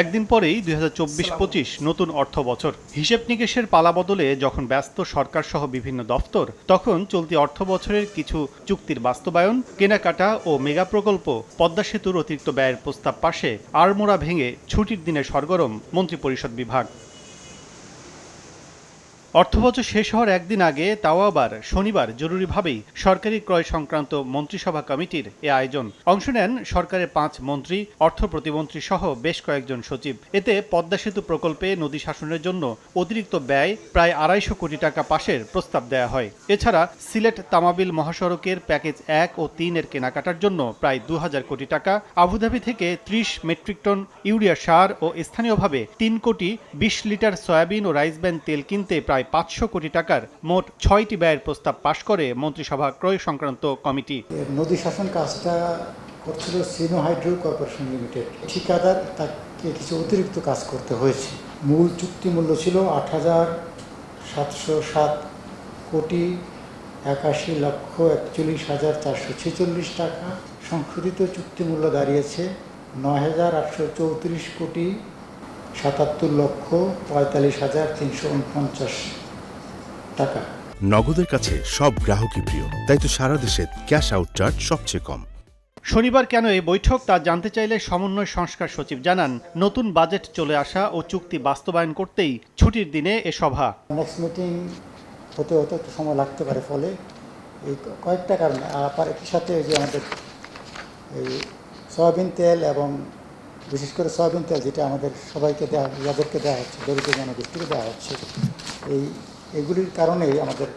একদিন পরেই দুই হাজার চব্বিশ পঁচিশ নতুন অর্থ বছর। হিসেব নিকেশের পালা বদলে যখন ব্যস্ত সরকার সহ বিভিন্ন দফতর তখন চলতি অর্থ বছরের কিছু চুক্তির বাস্তবায়ন কেনাকাটা ও মেগা প্রকল্প পদ্মা সেতুর অতিরিক্ত ব্যয়ের প্রস্তাব পাশে আড়মোড়া ভেঙে ছুটির দিনে সরগরম মন্ত্রিপরিষদ বিভাগ। অর্থবছর শেষ হওয়ার একদিন আগে তাও আবার শনিবার জরুরিভাবেই সরকারি ক্রয় সংক্রান্ত মন্ত্রিসভা কমিটির এ আয়োজন। অংশ নেন সরকারের পাঁচ মন্ত্রী, অর্থ প্রতিমন্ত্রী সহ বেশ কয়েকজন সচিব। এতে পদ্মা সেতু প্রকল্পে নদী শাসনের জন্য অতিরিক্ত ব্যয় প্রায় আড়াইশো কোটি টাকা পাশের প্রস্তাব দেয়া হয়। এছাড়া সিলেট তামাবিল মহাসড়কের প্যাকেজ এক ও তিনের কেনাকাটার জন্য প্রায় দু হাজার কোটি টাকা, আবুধাবি থেকে ত্রিশ মেট্রিক টন ইউরিয়া সার ও স্থানীয়ভাবে তিন কোটি বিশ লিটার সয়াবিন ও রাইস ব্যান তেল কিনতে প্রায় পাঁচশো কোটি টাকার মোট ছয়টি ব্যয়ের প্রস্তাব পাশ করে মন্ত্রিসভা ক্রয় সংক্রান্ত কমিটি। নদী শাসন কাজটা করছিল সিনো হাইড্রো কর্পোরেশন লিমিটেড। ঠিকাদার তাকে কিছু অতিরিক্ত কাজ করতে হয়েছে। মূল চুক্তি মূল্য ছিল আট হাজার সাতশো সাত কোটি একাশি লক্ষ একচল্লিশ হাজার চারশো ছেচল্লিশ টাকা। সংশোধিত চুক্তি মূল্য দাঁড়িয়েছে নয় হাজার আটশো চৌত্রিশ কোটি সাতাত্তর লক্ষ পঁয়তাল্লিশ হাজার তিনশো উনপঞ্চাশ টাকা। নগদের কাছে সব গ্রাহকই প্রিয় তাই তো সারা দেশে ক্যাশ আউট চার্জ সবচেয়ে কম। শনিবার কেন এই বৈঠক তা জানতে চাইলে সমন্বয় সংস্কার সচিব জানান নতুন বাজেট চলে আসা ও চুক্তি বাস্তবায়ন করতেই ছুটির দিনে এ সভা। নেক্সট মিটিং হতে হতে একটু সময় লাগতে পারে ফলে। এই কয়েকটা কারণে। আবার একই সাথে ওই যে আমাদের এই সয়াবিন তেল এবং বিশেষ করে সয়াবিন তেল যেটা আমাদের সবাইকে দেওয়া যাদেরকে দেওয়া হচ্ছে দরিদ্র জনগোষ্ঠীকে দেওয়া হচ্ছে এই এগুলির কারণেই আমাদের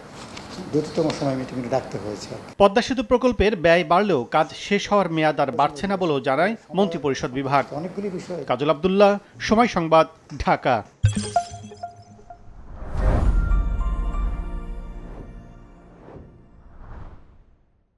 দ্রুততম সময় মিটিংয়ে ডাকতে হয়েছে পদ্মা সেতু প্রকল্পের ব্যয় বাড়লেও কাজ শেষ হওয়ার মেয়াদ আর বাড়ছে না বলেও জানায় মন্ত্রিপরিষদ বিভাগ। অনেকগুলি বিষয় কাজল আবদুল্লাহ সময় সংবাদ ঢাকা।